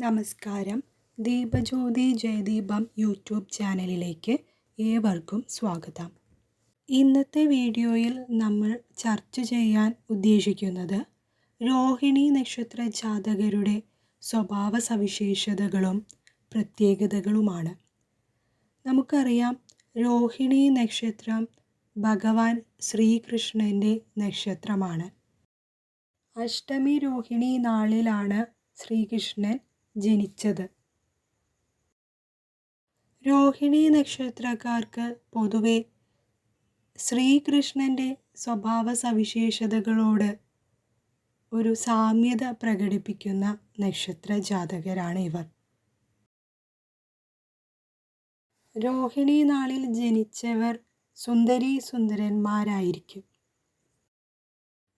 നമസ്കാരം. ദീപജ്യോതി ജയദീപം യൂട്യൂബ് ചാനലിലേക്ക് ഏവർക്കും സ്വാഗതം. ഇന്നത്തെ വീഡിയോയിൽ നമ്മൾ ചർച്ച ചെയ്യാൻ ഉദ്ദേശിക്കുന്നത് രോഹിണി നക്ഷത്ര ജാതകരുടെ സ്വഭാവ സവിശേഷതകളും പ്രത്യേകതകളുമാണ്. നമുക്കറിയാം രോഹിണി നക്ഷത്രം ഭഗവാൻ ശ്രീകൃഷ്ണന്റെ നക്ഷത്രമാണ്. അഷ്ടമി രോഹിണി നാളിലാണ് ശ്രീകൃഷ്ണൻ ജനിച്ചത്. രോഹിണി നക്ഷത്രക്കാർക്ക് പൊതുവെ ശ്രീകൃഷ്ണന്റെ സ്വഭാവ സവിശേഷതകളോട് ഒരു സാമ്യത പ്രകടിപ്പിക്കുന്ന നക്ഷത്ര ജാതകരാണ് ഇവർ. രോഹിണി നാളിൽ ജനിച്ചവർ സുന്ദരി സുന്ദരന്മാരായിരിക്കും.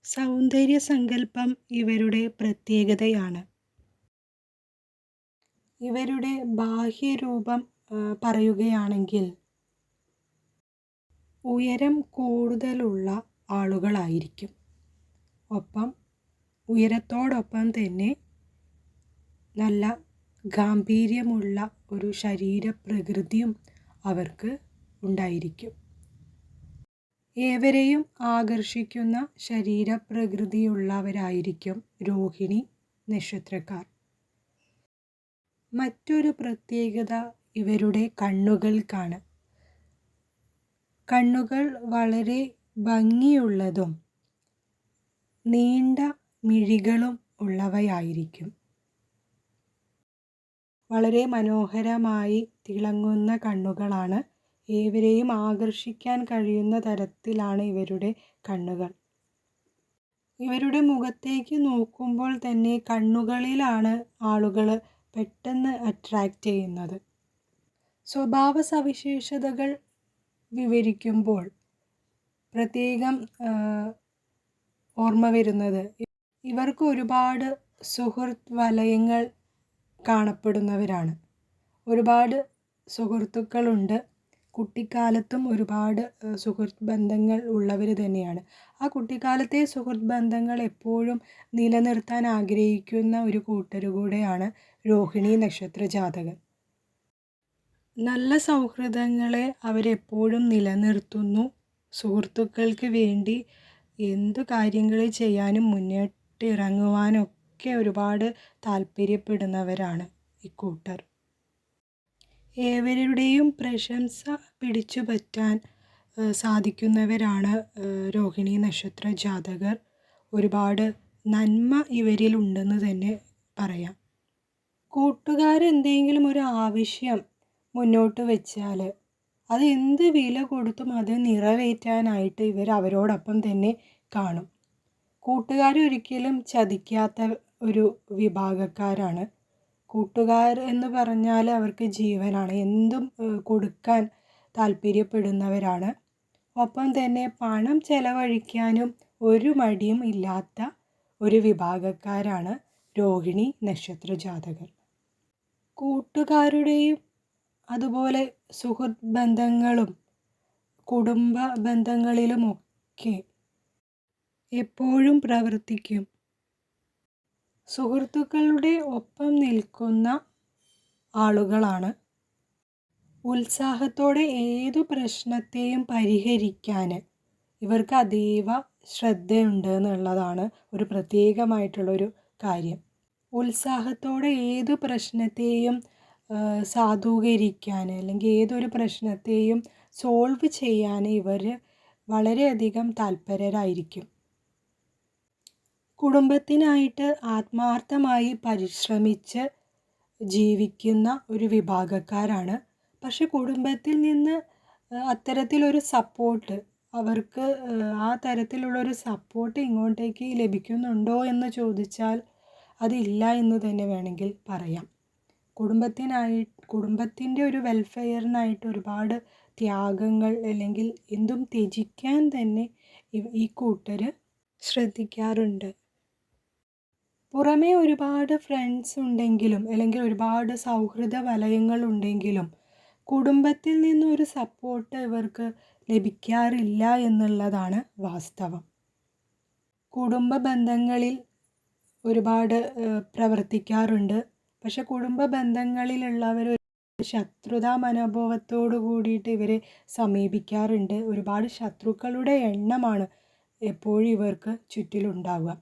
സൗന്ദര്യ സങ്കല്പം ഇവരുടെ പ്രത്യേകതയാണ്. ഇവരുടെ ബാഹ്യരൂപം പറയുകയാണെങ്കിൽ ഉയരം കൂടുതലുള്ള ആളുകളായിരിക്കും. ഒപ്പം ഉയരത്തോടൊപ്പം തന്നെ നല്ല ഗാംഭീര്യമുള്ള ഒരു ശരീരപ്രകൃതിയും അവർക്ക് ഉണ്ടായിരിക്കും. ഏവരെയും ആകർഷിക്കുന്ന ശരീരപ്രകൃതിയുള്ളവരായിരിക്കും രോഹിണി നക്ഷത്രക്കാർ. മറ്റൊരു പ്രത്യേകത ഇവരുടെ കണ്ണുകൾക്കാണ്. കണ്ണുകൾ വളരെ ഭംഗിയുള്ളതും നീണ്ട മിഴികളും ഉള്ളവയായിരിക്കും. വളരെ മനോഹരമായി തിളങ്ങുന്ന കണ്ണുകളാണ് ഏവരെയും ആകർഷിക്കാൻ കഴിയുന്ന തരത്തിലാണ് ഇവരുടെ കണ്ണുകൾ. ഇവരുടെ മുഖത്തേക്ക് നോക്കുമ്പോൾ തന്നെ കണ്ണുകളിലാണ് ആളുകൾ പെട്ടെന്ന് അട്രാക്റ്റ് ചെയ്യുന്നത്. സ്വഭാവ സവിശേഷതകൾ വിവരിക്കുമ്പോൾ പ്രത്യേകം ഓർമ്മ വരുന്നത്. ഇവർക്ക് ഒരുപാട് സുഹൃത്ത് വലയങ്ങൾ കാണപ്പെടുന്നവരാണ്. ഒരുപാട് സുഹൃത്തുക്കളുണ്ട്. കുട്ടിക്കാലത്തും ഒരുപാട് സുഹൃത്ത് ബന്ധങ്ങൾ ഉള്ളവർ തന്നെയാണ്. ആ കുട്ടിക്കാലത്തെ സുഹൃത്ത് ബന്ധങ്ങൾ എപ്പോഴും നിലനിർത്താൻ ആഗ്രഹിക്കുന്ന ഒരു കൂട്ടർ കൂടെയാണ് രോഹിണി നക്ഷത്ര ജാതകൻ. നല്ല സൗഹൃദങ്ങളെ അവരെപ്പോഴും നിലനിർത്തുന്നു. സുഹൃത്തുക്കൾക്ക് വേണ്ടി എന്തു കാര്യങ്ങൾ ചെയ്യാനും മുന്നിട്ടിറങ്ങുവാനൊക്കെ ഒരുപാട് താല്പര്യപ്പെടുന്നവരാണ് ഇക്കൂട്ടർ ഏവരുടെയും പ്രശംസ പിടിച്ചു പറ്റാൻ സാധിക്കുന്നവരാണ് രോഹിണി നക്ഷത്ര ജാതകർ. ഒരുപാട് നന്മ ഇവരിലുണ്ടെന്ന് തന്നെ പറയാം. കൂട്ടുകാരെന്തെങ്കിലും ഒരു ആവശ്യം മുന്നോട്ട് വെച്ചാൽ അത് എന്ത് വില കൊടുത്തും അത് നിറവേറ്റാനായിട്ട് ഇവർ അവരോടൊപ്പം തന്നെ കാണും. കൂട്ടുകാരൊരിക്കലും ചതിക്കാത്ത ഒരു വിഭാഗക്കാരാണ് കൂട്ടുകാർ എന്ന് പറഞ്ഞാൽ അവർക്ക് ജീവനാണ്. എന്തും കൊടുക്കാൻ താല്പര്യപ്പെടുന്നവരാണ്. ഒപ്പം തന്നെ പണം ചെലവഴിക്കാനും ഒരു മടിയും ഇല്ലാത്ത ഒരു വിഭാഗക്കാരാണ് രോഹിണി നക്ഷത്ര ജാതകർ കൂട്ടുകാരുടെയും അതുപോലെ സുഹൃത്ത് ബന്ധങ്ങളും കുടുംബ ബന്ധങ്ങളിലുമൊക്കെ എപ്പോഴും പ്രവർത്തിക്കും. സുഹൃത്തുക്കളുടെ ഒപ്പം നിൽക്കുന്ന ആളുകളാണ്. ഉത്സാഹത്തോടെ ഏതു പ്രശ്നത്തെയും പരിഹരിക്കാൻ ഇവർക്ക് അതീവ ശ്രദ്ധയുണ്ട് എന്നുള്ളതാണ് ഒരു പ്രത്യേകമായിട്ടുള്ളൊരു കാര്യം. ഉത്സാഹത്തോടെ ഏതു പ്രശ്നത്തെയും സാധൂകരിക്കാൻ അല്ലെങ്കിൽ ഏതൊരു പ്രശ്നത്തെയും സോൾവ് ചെയ്യാൻ ഇവർ വളരെയധികം താല്പര്യരായിരിക്കും. കുടുംബത്തിനായിട്ട് ആത്മാർത്ഥമായി പരിശ്രമിച്ച് ജീവിക്കുന്ന ഒരു വിഭാഗക്കാരാണ്. പക്ഷെ കുടുംബത്തിൽ നിന്ന് അത്തരത്തിലൊരു സപ്പോർട്ട് അവർക്ക് ആ തരത്തിലുള്ളൊരു സപ്പോർട്ട് ഇങ്ങോട്ടേക്ക് ലഭിക്കുന്നുണ്ടോ എന്ന് ചോദിച്ചാൽ അതില്ല എന്ന് തന്നെ വേണമെങ്കിൽ പറയാം. കുടുംബത്തിനായി കുടുംബത്തിന്റെ ഒരു വെൽഫെയറിനായിട്ട് ഒരുപാട് ത്യാഗങ്ങൾ അല്ലെങ്കിൽ എന്തും ത്യജിക്കാൻ തന്നെ ഈ കൂട്ടർ ശ്രദ്ധിക്കാറുണ്ട്. പുറമേ ഒരുപാട് ഫ്രണ്ട്സ് ഉണ്ടെങ്കിലും അല്ലെങ്കിൽ ഒരുപാട് സൗഹൃദ വലയങ്ങൾ ഉണ്ടെങ്കിലും കുടുംബത്തിൽ നിന്നൊരു സപ്പോർട്ട് ഇവർക്ക് ലഭിക്കാറില്ല എന്നുള്ളതാണ് വാസ്തവം. കുടുംബ ബന്ധങ്ങളിൽ ഒരുപാട് പ്രവർത്തിക്കാറുണ്ട്. പക്ഷെ കുടുംബ ബന്ധങ്ങളിലുള്ളവർ ശത്രുതാ മനോഭാവത്തോടു കൂടിയിട്ട് ഇവരെ സമീപിക്കാറുണ്ട്. ഒരുപാട് ശത്രുക്കളുടെ എണ്ണമാണ് എപ്പോഴും ഇവർക്ക് ചുറ്റിലുണ്ടാവുക.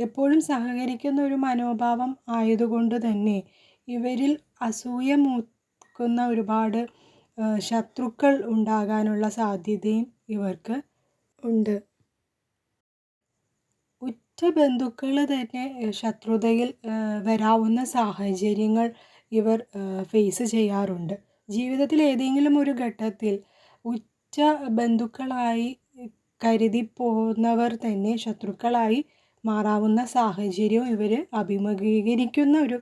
എപ്പോഴും സഹകരിക്കുന്ന ഒരു മനോഭാവം ആയതുകൊണ്ട് തന്നെ ഇവരിൽ അസൂയ മൂക്കുന്ന ഒരുപാട് ശത്രുക്കൾ ഉണ്ടാകാനുള്ള സാധ്യതയും ഇവർക്ക് ഉണ്ട്. ഉറ്റ ബന്ധുക്കൾ തന്നെ ശത്രുതയിൽ വരാവുന്ന സാഹചര്യങ്ങൾ ഇവർ ഫേസ് ചെയ്യാറുണ്ട്. ജീവിതത്തിൽ ഏതെങ്കിലും ഒരു ഘട്ടത്തിൽ ഉറ്റ ബന്ധുക്കളായി കരുതി പോകുന്നവർ തന്നെ ശത്രുക്കളായി മാറാവുന്ന സാഹചര്യവും ഇവർ അഭിമുഖീകരിക്കുന്ന ഒരു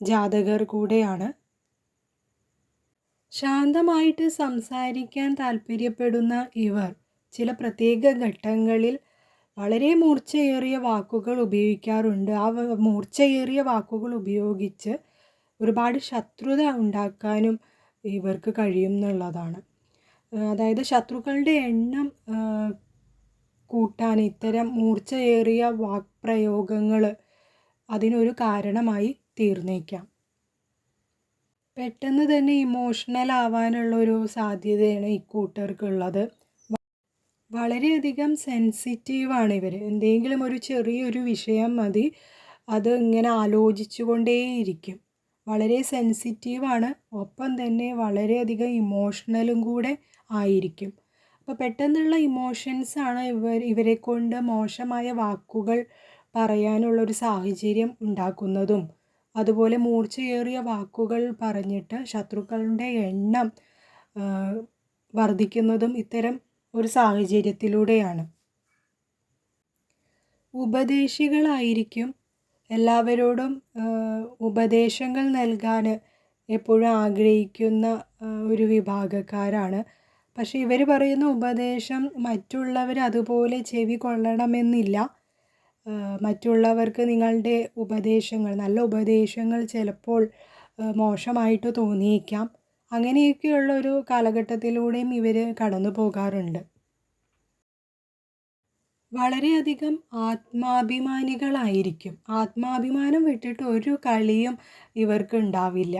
ജാതകർ കൂടെയാണ്. ശാന്തമായിട്ട് സംസാരിക്കാൻ താല്പര്യപ്പെടുന്ന ഇവർ ചില പ്രത്യേക ഘട്ടങ്ങളിൽ വളരെ മൂർച്ചയേറിയ വാക്കുകൾ ഉപയോഗിക്കാറുണ്ട്. ആ മൂർച്ചയേറിയ വാക്കുകൾ ഉപയോഗിച്ച് ഒരുപാട് ശത്രുത ഉണ്ടാക്കാനും ഇവർക്ക് കഴിയും എന്നുള്ളതാണ്. അതായത് ശത്രുക്കളുടെ എണ്ണം കൂട്ടാൻ ഇത്തരം മൂർച്ചയേറിയ വാക്പ്രയോഗങ്ങൾ അതിനൊരു കാരണമായി തീർന്നേക്കാം. പെട്ടെന്ന് തന്നെ ഇമോഷണൽ ആവാനുള്ള ഒരു സാധ്യതയാണ് ഇക്കൂട്ടർക്കുള്ളത് വളരെയധികം സെൻസിറ്റീവാണ് ഇവർ എന്തെങ്കിലും ഒരു ചെറിയൊരു വിഷയം മതി അത് ഇങ്ങനെ ആലോചിച്ചു കൊണ്ടേയിരിക്കും വളരെ സെൻസിറ്റീവാണ്. ഒപ്പം തന്നെ വളരെയധികം ഇമോഷണലും കൂടെ ആയിരിക്കും. അപ്പോൾ പെട്ടെന്നുള്ള ഇമോഷൻസാണ് ഇവർ ഇവരെ കൊണ്ട് മോശമായ വാക്കുകൾ പറയാനുള്ളൊരു സാഹചര്യം ഉണ്ടാക്കുന്നതും. അതുപോലെ മൂർച്ചയേറിയ വാക്കുകൾ പറഞ്ഞിട്ട് ശത്രുക്കളുടെ എണ്ണം വർദ്ധിക്കുന്നതും ഇത്തരം ഒരു സാഹചര്യത്തിലൂടെയാണ്. ഉപദേശികളായിരിക്കും എല്ലാവരോടും ഉപദേശങ്ങൾ നൽകാൻ എപ്പോഴും ആഗ്രഹിക്കുന്ന ഒരു വിഭാഗക്കാരാണ്. പക്ഷേ ഇവർ പറയുന്ന ഉപദേശം മറ്റുള്ളവർ അതുപോലെ ചെവി കൊള്ളണമെന്നില്ല. മറ്റുള്ളവർക്ക് നിങ്ങളുടെ ഉപദേശങ്ങൾ നല്ല ഉപദേശങ്ങൾ ചിലപ്പോൾ മോശമായിട്ട് തോന്നിയേക്കാം. അങ്ങനെയൊക്കെയുള്ള ഒരു കാലഘട്ടത്തിലൂടെയും ഇവർ കടന്നു പോകാറുണ്ട്. വളരെയധികം ആത്മാഭിമാനികളായിരിക്കും. ആത്മാഭിമാനം വിട്ടിട്ട് ഒരു കളിയും ഇവർക്ക് ഉണ്ടാവില്ല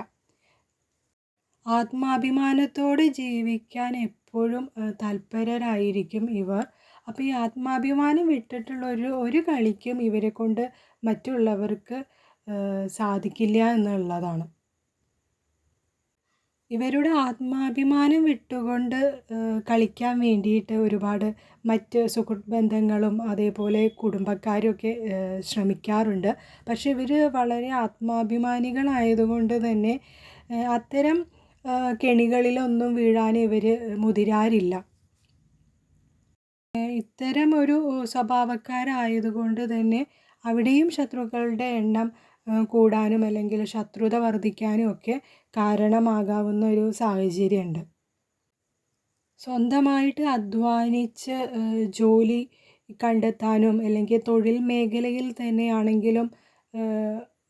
ആത്മാഭിമാനത്തോടെ ജീവിക്കാൻ എപ്പോഴും തൽപരരായിരിക്കും ഇവർ. അപ്പോൾ ഈ ആത്മാഭിമാനം വിട്ടിട്ടുള്ള ഒരു ഒരു കളിക്കും ഇവരെ കൊണ്ട് മറ്റുള്ളവർക്ക് സാധിക്കില്ല എന്നുള്ളതാണ്. ഇവരുടെ ആത്മാഭിമാനം വിട്ടുകൊണ്ട് കളിക്കാൻ വേണ്ടിയിട്ട് ഒരുപാട് മറ്റ് സുഹൃത്ത് ബന്ധങ്ങളും അതേപോലെ കുടുംബക്കാരൊക്കെ ശ്രമിക്കാറുണ്ട്. പക്ഷെ ഇവർ വളരെ ആത്മാഭിമാനികളായതുകൊണ്ട് തന്നെ അത്തരം കെണികളിലൊന്നും വീഴാൻ ഇവർ മുതിരാറില്ല ഇത്തരം ഒരു സ്വഭാവക്കാരായതുകൊണ്ട് തന്നെ അവിടെയും ശത്രുക്കളുടെ എണ്ണം കൂടാനും അല്ലെങ്കിൽ ശത്രുത വർദ്ധിക്കാനും ഒക്കെ കാരണമാകാവുന്ന ഒരു സാഹചര്യമുണ്ട്. സ്വന്തമായിട്ട് അധ്വാനിച്ച് ജോലി കണ്ടെത്താനും അല്ലെങ്കിൽ തൊഴിൽ മേഖലയിൽ തന്നെയാണെങ്കിലും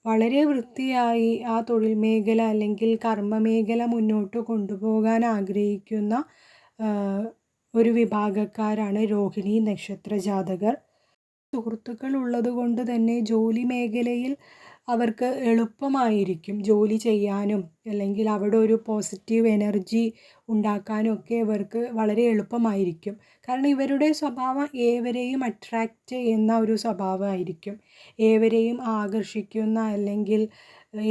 വളരെ വൃത്തിയായി ആ തൊഴിൽ മേഖല അല്ലെങ്കിൽ കർമ്മ മേഖല മുന്നോട്ട് കൊണ്ടുപോകാൻ ആഗ്രഹിക്കുന്ന ഒരു വിഭാഗക്കാരാണ് രോഹിണി നക്ഷത്ര ജാതകർ സുഹൃത്തുക്കൾ ഉള്ളത് കൊണ്ട് തന്നെ ജോലി മേഖലയിൽ അവർക്ക് എളുപ്പമായിരിക്കും ജോലി ചെയ്യാനും അല്ലെങ്കിൽ അവിടെ ഒരു പോസിറ്റീവ് എനർജി ഉണ്ടാക്കാനും ഒക്കെ ഇവർക്ക് വളരെ എളുപ്പമായിരിക്കും. കാരണം ഇവരുടെ സ്വഭാവം ഏവരെയും അട്രാക്റ്റ് ചെയ്യുന്ന ഒരു സ്വഭാവമായിരിക്കും. ഏവരെയും ആകർഷിക്കുന്ന അല്ലെങ്കിൽ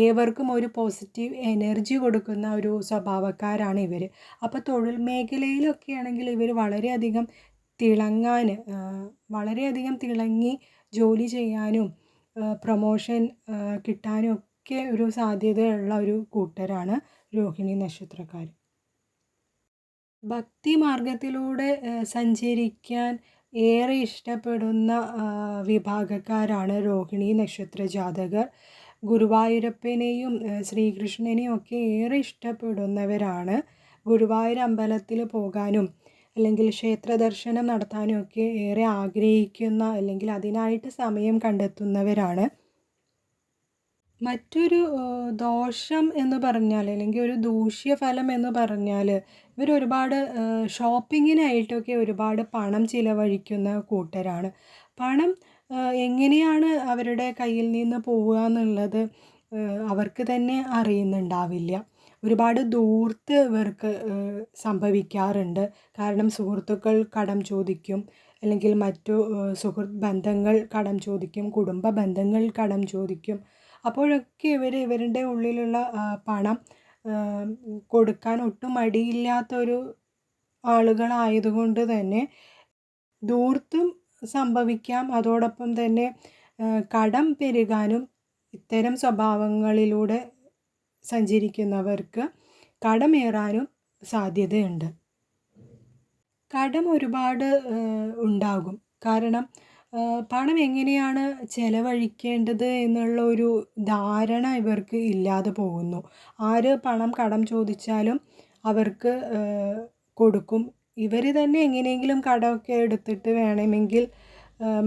ഏവർക്കും ഒരു പോസിറ്റീവ് എനർജി കൊടുക്കുന്ന ഒരു സ്വഭാവക്കാരാണ് ഇവർ അപ്പോൾ തൊഴിൽ മേഖലയിലൊക്കെ ആണെങ്കിൽ ഇവർ വളരെയധികം തിളങ്ങാൻ വളരെയധികം തിളങ്ങി ജോലി ചെയ്യാനും പ്രൊമോഷൻ കിട്ടാനും ഒക്കെ ഒരു സാധ്യതയുള്ള ഒരു കൂട്ടരാണ് രോഹിണി നക്ഷത്രക്കാർ ഭക്തി മാർഗത്തിലൂടെ സഞ്ചരിക്കാൻ ഏറെ ഇഷ്ടപ്പെടുന്ന വിഭാഗക്കാരാണ് രോഹിണി നക്ഷത്ര ജാതകർ. ഗുരുവായൂരപ്പനെയും ശ്രീകൃഷ്ണനെയും ഒക്കെ ഏറെ ഇഷ്ടപ്പെടുന്നവരാണ്. ഗുരുവായൂർ അമ്പലത്തിൽ പോകാനും അല്ലെങ്കിൽ ക്ഷേത്ര ദർശനം നടത്താനും ഒക്കെ ഏറെ ആഗ്രഹിക്കുന്ന അല്ലെങ്കിൽ അതിനായിട്ട് സമയം കണ്ടെത്തുന്നവരാണ്. മറ്റൊരു ദോഷം എന്ന് പറഞ്ഞാൽ അല്ലെങ്കിൽ ഒരു ദൂഷ്യഫലം എന്ന് പറഞ്ഞാൽ ഇവർ ഒരുപാട് ഷോപ്പിങ്ങിനായിട്ടൊക്കെ ഒരുപാട് പണം ചിലവഴിക്കുന്ന കൂട്ടരാണ്. പണം എങ്ങനെയാണ് അവരുടെ കയ്യിൽ നിന്ന് പോവുക എന്നുള്ളത് അവർക്ക് തന്നെ അറിയുന്നുണ്ടാവില്ല. ഒരുപാട് ദൂർത്ത് ഇവർക്ക് സംഭവിക്കാറുണ്ട്. കാരണം സുഹൃത്തുക്കൾ കടം ചോദിക്കും അല്ലെങ്കിൽ മറ്റു സുഹൃത്ത് ബന്ധങ്ങൾ കടം ചോദിക്കും കുടുംബ ബന്ധങ്ങൾ കടം ചോദിക്കും. അപ്പോഴൊക്കെ ഇവർ ഇവരുടെ ഉള്ളിലുള്ള പണം കൊടുക്കാൻ ഒട്ടും മടിയില്ലാത്തൊരു ആളുകളായതുകൊണ്ട് തന്നെ ദൂർത്തും സംഭവിക്കാം. അതോടൊപ്പം തന്നെ കടം പെരുകാനും ഇത്തരം സ്വഭാവങ്ങളിലൂടെ സഞ്ചരിക്കുന്നവർക്ക് കടമേറാനും സാധ്യതയുണ്ട്. കടം ഒരുപാട് ഉണ്ടാകും. കാരണം പണം എങ്ങനെയാണ് ചെലവഴിക്കേണ്ടത് എന്നുള്ള ഒരു ധാരണ ഇവർക്ക് ഇല്ലാതെ പോകുന്നു. ആര് പണം കടം ചോദിച്ചാലും അവർക്ക് കൊടുക്കും. ഇവർ തന്നെ എങ്ങനെയെങ്കിലും കടമൊക്കെ എടുത്തിട്ട് വേണമെങ്കിൽ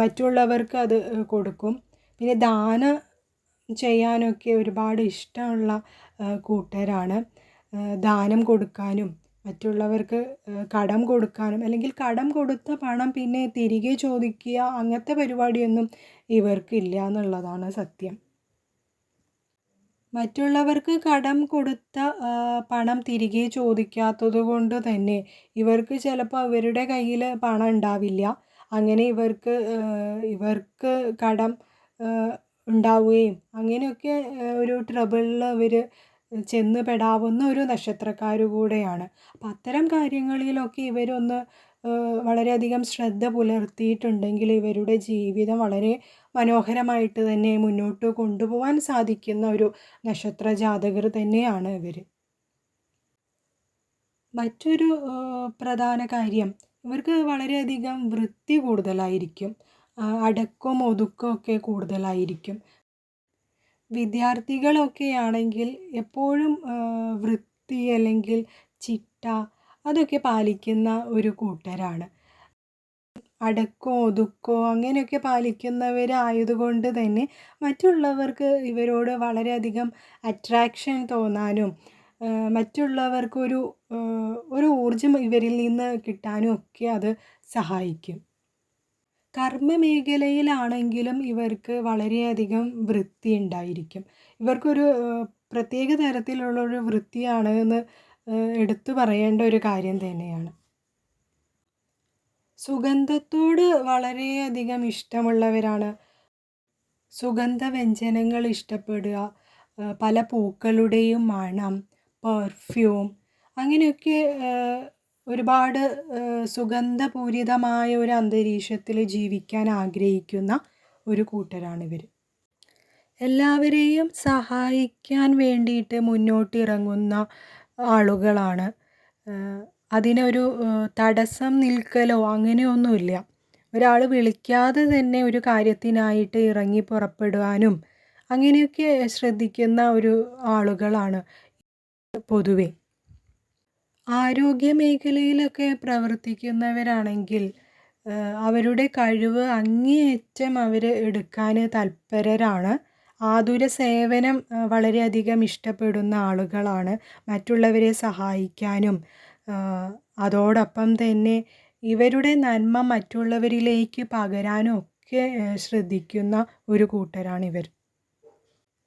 മറ്റുള്ളവർക്ക് അത് കൊടുക്കും. പിന്നെ ദാനം ചെയ്യാനൊക്കെ ഒരുപാട് ഇഷ്ടമുള്ള കൂട്ടരാണ് ദാനം കൊടുക്കാനും മറ്റുള്ളവർക്ക് കടം കൊടുക്കാനും അല്ലെങ്കിൽ കടം കൊടുത്ത പണം പിന്നെ തിരികെ ചോദിക്കുക അങ്ങനത്തെ പരിപാടിയൊന്നും ഇവർക്കില്ല എന്നുള്ളതാണ് സത്യം. മറ്റുള്ളവർക്ക് കടം കൊടുത്ത പണം തിരികെ ചോദിക്കാത്തത് കൊണ്ട് തന്നെ ഇവർക്ക് ചിലപ്പോൾ അവരുടെ കയ്യിൽ പണം ഉണ്ടാവില്ല. അങ്ങനെ ഇവർക്ക് ഇവർക്ക് കടം ഉണ്ടാവുകയും അങ്ങനെയൊക്കെ ഒരു ട്രബിളിൽ അവർ ചെന്ന് പെടാവുന്ന ഒരു നക്ഷത്രക്കാർ കൂടെയാണ്. അപ്പം അത്തരം കാര്യങ്ങളിലൊക്കെ ഇവരൊന്ന് വളരെയധികം ശ്രദ്ധ പുലർത്തിയിട്ടുണ്ടെങ്കിൽ ഇവരുടെ ജീവിതം വളരെ മനോഹരമായിട്ട് തന്നെ മുന്നോട്ട് കൊണ്ടുപോകാൻ സാധിക്കുന്ന ഒരു നക്ഷത്ര ജാതകർ തന്നെയാണ് ഇവർ മറ്റൊരു പ്രധാന കാര്യം ഇവർക്ക് വളരെയധികം വൃത്തി കൂടുതലായിരിക്കും. അടക്കവും ഒതുക്കവും ഒക്കെ കൂടുതലായിരിക്കും. വിദ്യാർത്ഥികളൊക്കെ ആണെങ്കിൽ എപ്പോഴും വൃത്തി അല്ലെങ്കിൽ ചിട്ട അതൊക്കെ പാലിക്കുന്ന ഒരു കൂട്ടരാണ്. അടക്കോ ഒതുക്കോ അങ്ങനെയൊക്കെ പാലിക്കുന്നവരായതുകൊണ്ട് തന്നെ മറ്റുള്ളവർക്ക് ഇവരോട് വളരെയധികം അട്രാക്ഷൻ തോന്നാനും മറ്റുള്ളവർക്കൊരു ഒരു ഊർജം ഇവരിൽ നിന്ന് കിട്ടാനും ഒക്കെ അത് സഹായിക്കും. കർമ്മ മേഖലയിലാണെങ്കിലും ഇവർക്ക് വളരെയധികം വൃത്തി ഉണ്ടായിരിക്കും ഇവർക്കൊരു പ്രത്യേക തരത്തിലുള്ള ഒരു വൃത്തിയാണ് എന്ന് എടുത്തു പറയേണ്ട ഒരു കാര്യം തന്നെയാണ്. സുഗന്ധത്തോട് വളരെയധികം ഇഷ്ടമുള്ളവരാണ്. സുഗന്ധവ്യഞ്ജനങ്ങൾ ഇഷ്ടപ്പെടുക പല പൂക്കളുടെയും മണം പെർഫ്യൂം അങ്ങനെയൊക്കെ ഒരുപാട് സുഗന്ധപൂരിതമായ ഒരു അന്തരീക്ഷത്തിൽ ജീവിക്കാൻ ആഗ്രഹിക്കുന്ന ഒരു കൂട്ടരാണിവർ. എല്ലാവരെയും സഹായിക്കാൻ വേണ്ടിയിട്ട് മുന്നോട്ടിറങ്ങുന്ന ആളുകളാണ്. അതിനൊരു തടസ്സം നിൽക്കലോ അങ്ങനെയൊന്നുമില്ല. ഒരാൾ വിളിക്കാതെ തന്നെ ഒരു കാര്യത്തിനായിട്ട് ഇറങ്ങി പുറപ്പെടുവാനും അങ്ങനെയൊക്കെ ശ്രദ്ധിക്കുന്ന ഒരു ആളുകളാണ് പൊതുവെ. ആരോഗ്യ മേഖലയിലൊക്കെ പ്രവർത്തിക്കുന്നവരാണെങ്കിൽ അവരുടെ കഴിവ് അങ്ങേയറ്റം അവർ എടുക്കാൻ തൽപരരാണ്. ആതുര സേവനം വളരെയധികം ഇഷ്ടപ്പെടുന്ന ആളുകളാണ്. മറ്റുള്ളവരെ സഹായിക്കാനും അതോടൊപ്പം തന്നെ ഇവരുടെ നന്മ മറ്റുള്ളവരിലേക്ക് പകരാനും ഒക്കെ ശ്രദ്ധിക്കുന്ന ഒരു കൂട്ടരാണിവർ.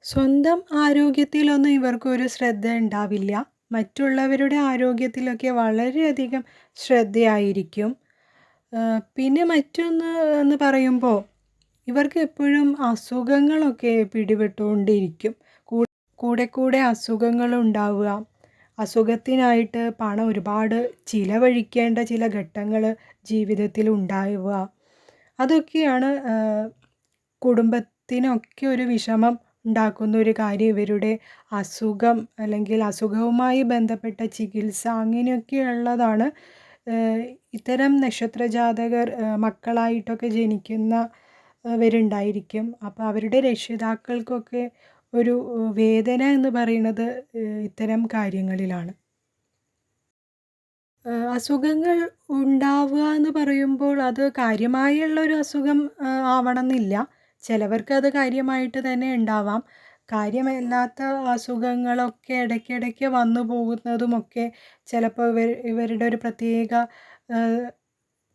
സ്വന്തം ആരോഗ്യത്തിലൊന്നും ഇവർക്കൊരു ശ്രദ്ധ ഉണ്ടാവില്ല. മറ്റുള്ളവരുടെ ആരോഗ്യത്തിലൊക്കെ വളരെയധികം ശ്രദ്ധയായിരിക്കും. പിന്നെ മറ്റൊന്ന് എന്ന് പറയുമ്പോൾ ഇവർക്ക് എപ്പോഴും അസുഖങ്ങളൊക്കെ പിടിപെട്ടുകൊണ്ടിരിക്കും. കൂടെ കൂടെ അസുഖങ്ങൾ ഉണ്ടാവുക. അസുഖത്തിനായിട്ട് പണം ഒരുപാട് ചിലവഴിക്കേണ്ട ചില ഘട്ടങ്ങൾ ജീവിതത്തിൽ ഉണ്ടാവുക. അതൊക്കെയാണ് കുടുംബത്തിനൊക്കെ ഒരു വിഷമം ഉണ്ടാക്കുന്ന ഒരു കാര്യം ഇവരുടെ അസുഖം അല്ലെങ്കിൽ അസുഖവുമായി ബന്ധപ്പെട്ട ചികിത്സ അങ്ങനെയൊക്കെയുള്ളതാണ് ഇത്തരം നക്ഷത്ര ജാതകർ മക്കളായിട്ടൊക്കെ ജനിക്കുന്നവരുണ്ടായിരിക്കും അപ്പോൾ അവരുടെ രക്ഷിതാക്കൾക്കൊക്കെ ഒരു വേദന എന്ന് പറയുന്നത് ഇത്തരം കാര്യങ്ങളിലാണ്. അസുഖങ്ങൾ ഉണ്ടാവുക എന്ന് പറയുമ്പോൾ അത് കാര്യമായുള്ള ഒരു അസുഖം ആവണമെന്നില്ല. ചിലവർക്ക് അത് കാര്യമായിട്ട് തന്നെ ഉണ്ടാവാം. കാര്യമല്ലാത്ത അസുഖങ്ങളൊക്കെ ഇടയ്ക്കിടയ്ക്ക് വന്നു പോകുന്നതുമൊക്കെ ചിലപ്പോൾ ഇവർ ഇവരുടെ ഒരു പ്രത്യേക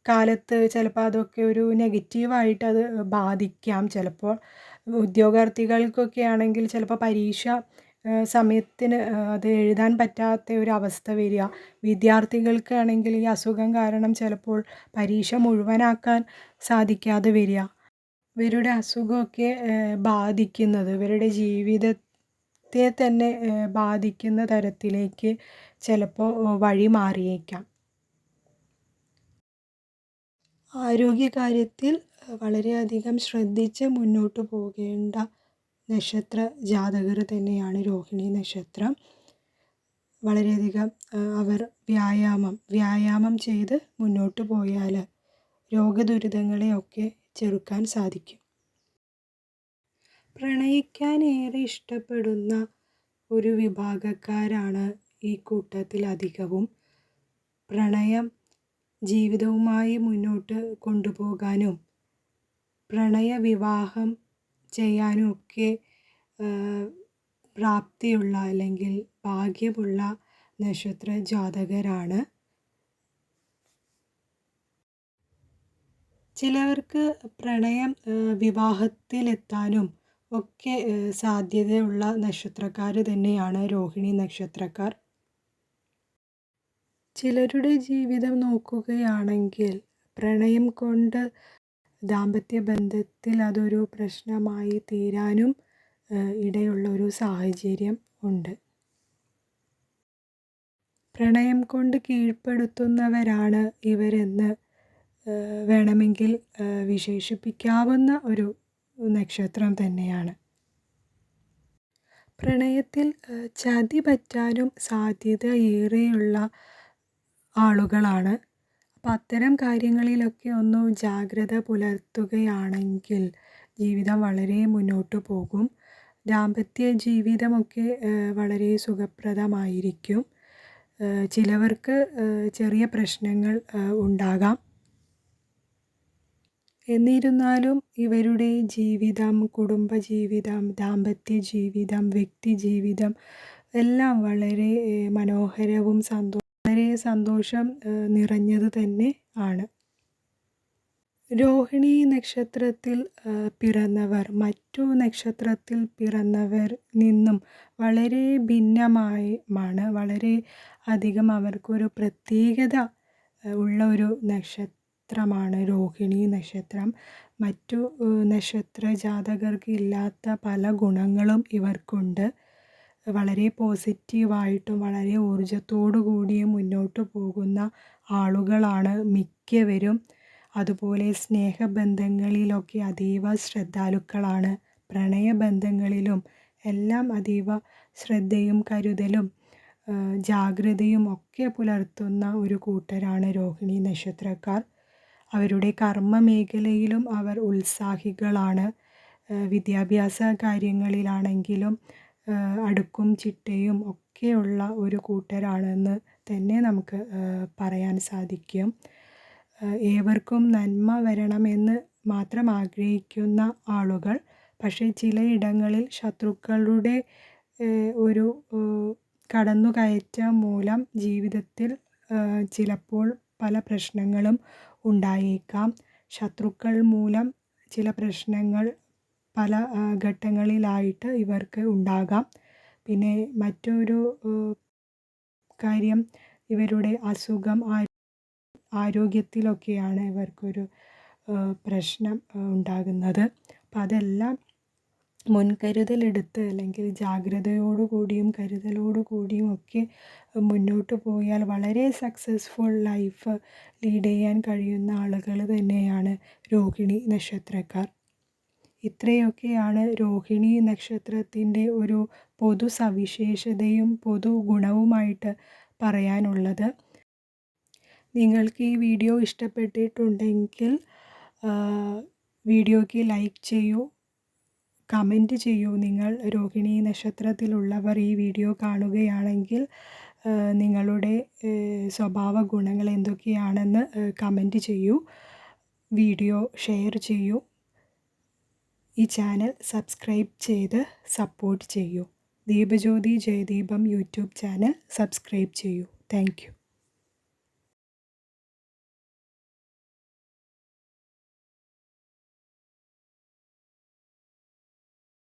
കാലത്ത് ചിലപ്പോൾ അതൊക്കെ ഒരു നെഗറ്റീവായിട്ട് അത് ബാധിക്കാം ചിലപ്പോൾ ഉദ്യോഗാർത്ഥികൾക്കൊക്കെ ആണെങ്കിൽ ചിലപ്പോൾ പരീക്ഷ സമയത്തിന് അത് എഴുതാൻ പറ്റാത്ത ഒരു അവസ്ഥ വരിക. വിദ്യാർത്ഥികൾക്കാണെങ്കിൽ ഈ അസുഖം കാരണം ചിലപ്പോൾ പരീക്ഷ മുഴുവനാക്കാൻ സാധിക്കാതെ വരിക. ഇവരുടെ അസുഖമൊക്കെ ബാധിക്കുന്നത് ഇവരുടെ ജീവിതത്തെ തന്നെ ബാധിക്കുന്ന തരത്തിലേക്ക് ചിലപ്പോൾ വഴി മാറിയേക്കാം. ആരോഗ്യകാര്യത്തിൽ വളരെയധികം ശ്രദ്ധിച്ച് മുന്നോട്ട് പോകേണ്ട നക്ഷത്ര ജാതകർ തന്നെയാണ് രോഹിണി നക്ഷത്രം. വളരെയധികം അവർ വ്യായാമം വ്യായാമം ചെയ്ത് മുന്നോട്ട് പോയാൽ രോഗദുരിതങ്ങളെയൊക്കെ ചെറുക്കാൻ സാധിക്കും. പ്രണയിക്കാൻ ഏറെ ഇഷ്ടപ്പെടുന്ന ഒരു വിഭാഗക്കാരാണ് ഈ കൂട്ടത്തിൽ അധികവും. പ്രണയം ജീവിതവുമായി മുന്നോട്ട് കൊണ്ടുപോകാനും പ്രണയ വിവാഹം ചെയ്യാനും ഒക്കെ പ്രാപ്തിയുള്ള അല്ലെങ്കിൽ ഭാഗ്യമുള്ള നക്ഷത്ര ജാതകരാണ്. ചിലവർക്ക് പ്രണയം വിവാഹത്തിലെത്താനും ഒക്കെ സാധ്യതയുള്ള നക്ഷത്രക്കാർ തന്നെയാണ് രോഹിണി നക്ഷത്രക്കാർ. ചിലരുടെ ജീവിതം നോക്കുകയാണെങ്കിൽ പ്രണയം കൊണ്ട് ദാമ്പത്യ ബന്ധത്തിൽ അതൊരു പ്രശ്നമായി തീരാനും ഇടയുള്ള ഒരു സാഹചര്യം ഉണ്ട്. പ്രണയം കൊണ്ട് കീഴ്പ്പെടുത്തുന്നവരാണ് ഇവരെന്ന് വേണമെങ്കിൽ വിശേഷിപ്പിക്കാവുന്ന ഒരു നക്ഷത്രം തന്നെയാണ്. പ്രണയത്തിൽ ചതി പറ്റാനും സാധ്യത ഏറെയുള്ള ആളുകളാണ്. അപ്പം അത്തരം കാര്യങ്ങളിലൊക്കെ ഒന്ന് ജാഗ്രത പുലർത്തുകയാണെങ്കിൽ ജീവിതം വളരെ മുന്നോട്ട് പോകും. ദാമ്പത്യ ജീവിതമൊക്കെ വളരെ സുഖപ്രദമായിരിക്കും. ചിലവർക്ക് ചെറിയ പ്രശ്നങ്ങൾ ഉണ്ടാകാം. എന്നിരുന്നാലും ഇവരുടെ ജീവിതം കുടുംബജീവിതം ദാമ്പത്യ ജീവിതം വ്യക്തി ജീവിതം എല്ലാം വളരെ മനോഹരവും സന്തോ വളരെ സന്തോഷം നിറഞ്ഞത് തന്നെ ആണ്. രോഹിണി നക്ഷത്രത്തിൽ പിറന്നവർ മറ്റു നക്ഷത്രത്തിൽ പിറന്നവർ നിന്നും വളരെ ഭിന്നമായാണ് വളരെ അധികം അവർക്കൊരു പ്രത്യേകത ഉള്ള ഒരു നക്ഷത്രമാണ്. രോഹിണി നക്ഷത്രം. മറ്റു നക്ഷത്ര ജാതകർക്ക് ഇല്ലാത്ത പല ഗുണങ്ങളും ഇവർക്കുണ്ട്. വളരെ പോസിറ്റീവായിട്ടും വളരെ ഊർജത്തോടു കൂടിയും മുന്നോട്ട് പോകുന്ന ആളുകളാണ് മിക്കവരും. അതുപോലെ സ്നേഹബന്ധങ്ങളിലൊക്കെ അതീവ ശ്രദ്ധാലുക്കളാണ്. പ്രണയബന്ധങ്ങളിലും എല്ലാം അതീവ ശ്രദ്ധയും കരുതലും ജാഗ്രതയും ഒക്കെ പുലർത്തുന്ന ഒരു കൂട്ടരാണ് രോഹിണി നക്ഷത്രക്കാർ. അവരുടെ കർമ്മ മേഖലയിലും അവർ ഉത്സാഹികളാണ്. വിദ്യാഭ്യാസ കാര്യങ്ങളിലാണെങ്കിലും അടുക്കും ചിട്ടയും ഒക്കെയുള്ള ഒരു കൂട്ടരാണെന്ന് തന്നെ നമുക്ക് പറയാൻ സാധിക്കും. ഏവർക്കും നന്മ വരണമെന്ന് മാത്രം ആഗ്രഹിക്കുന്ന ആളുകൾ പക്ഷേ ചിലയിടങ്ങളിൽ ശത്രുക്കളുടെ ഒരു കടന്നുകയറ്റം മൂലം ജീവിതത്തിൽ ചിലപ്പോൾ പല പ്രശ്നങ്ങളും ഉണ്ടായേക്കാം. ശത്രുക്കൾ മൂലം ചില പ്രശ്നങ്ങൾ പല ഘട്ടങ്ങളിലായിട്ട് ഇവർക്ക് ഉണ്ടാകാം. പിന്നെ മറ്റൊരു കാര്യം ഇവരുടെ അസുഖം ആരോഗ്യത്തിലൊക്കെയാണ് ഇവർക്കൊരു പ്രശ്നം ഉണ്ടാകുന്നത്. അപ്പം അതെല്ലാം മുൻകരുതലെടുത്ത് അല്ലെങ്കിൽ ജാഗ്രതയോടു കൂടിയും കരുതലോടു കൂടിയും ഒക്കെ മുന്നോട്ട് പോയാൽ വളരെ സക്സസ്ഫുൾ ലൈഫ് ലീഡ് ചെയ്യാൻ കഴിയുന്ന ആളുകൾ തന്നെയാണ് രോഹിണി നക്ഷത്രക്കാർ. ഇത്രയൊക്കെയാണ് രോഹിണി നക്ഷത്രത്തിന്റെ ഒരു പൊതു സവിശേഷതയും പൊതു ഗുണവുമായിട്ട് പറയാനുള്ളത്. നിങ്ങൾക്ക് ഈ വീഡിയോ ഇഷ്ടപ്പെട്ടിട്ടുണ്ടെങ്കിൽ വീഡിയോയ്ക്ക് ലൈക്ക് ചെയ്യൂ കമന്റ് ചെയ്യൂ. നിങ്ങൾ രോഹിണി നക്ഷത്രത്തിലുള്ളവർ ഈ വീഡിയോ കാണുകയാണെങ്കിൽ നിങ്ങളുടെ സ്വഭാവ ഗുണങ്ങൾ എന്തൊക്കെയാണെന്ന് കമന്റ് ചെയ്യൂ. വീഡിയോ ഷെയർ ചെയ്യൂ. ഈ ചാനൽ സബ്സ്ക്രൈബ് ചെയ്ത് സപ്പോർട്ട് ചെയ്യൂ. Deepajyothi Jayadeepam YouTube channel subscribe ചെയ്യൂ. താങ്ക്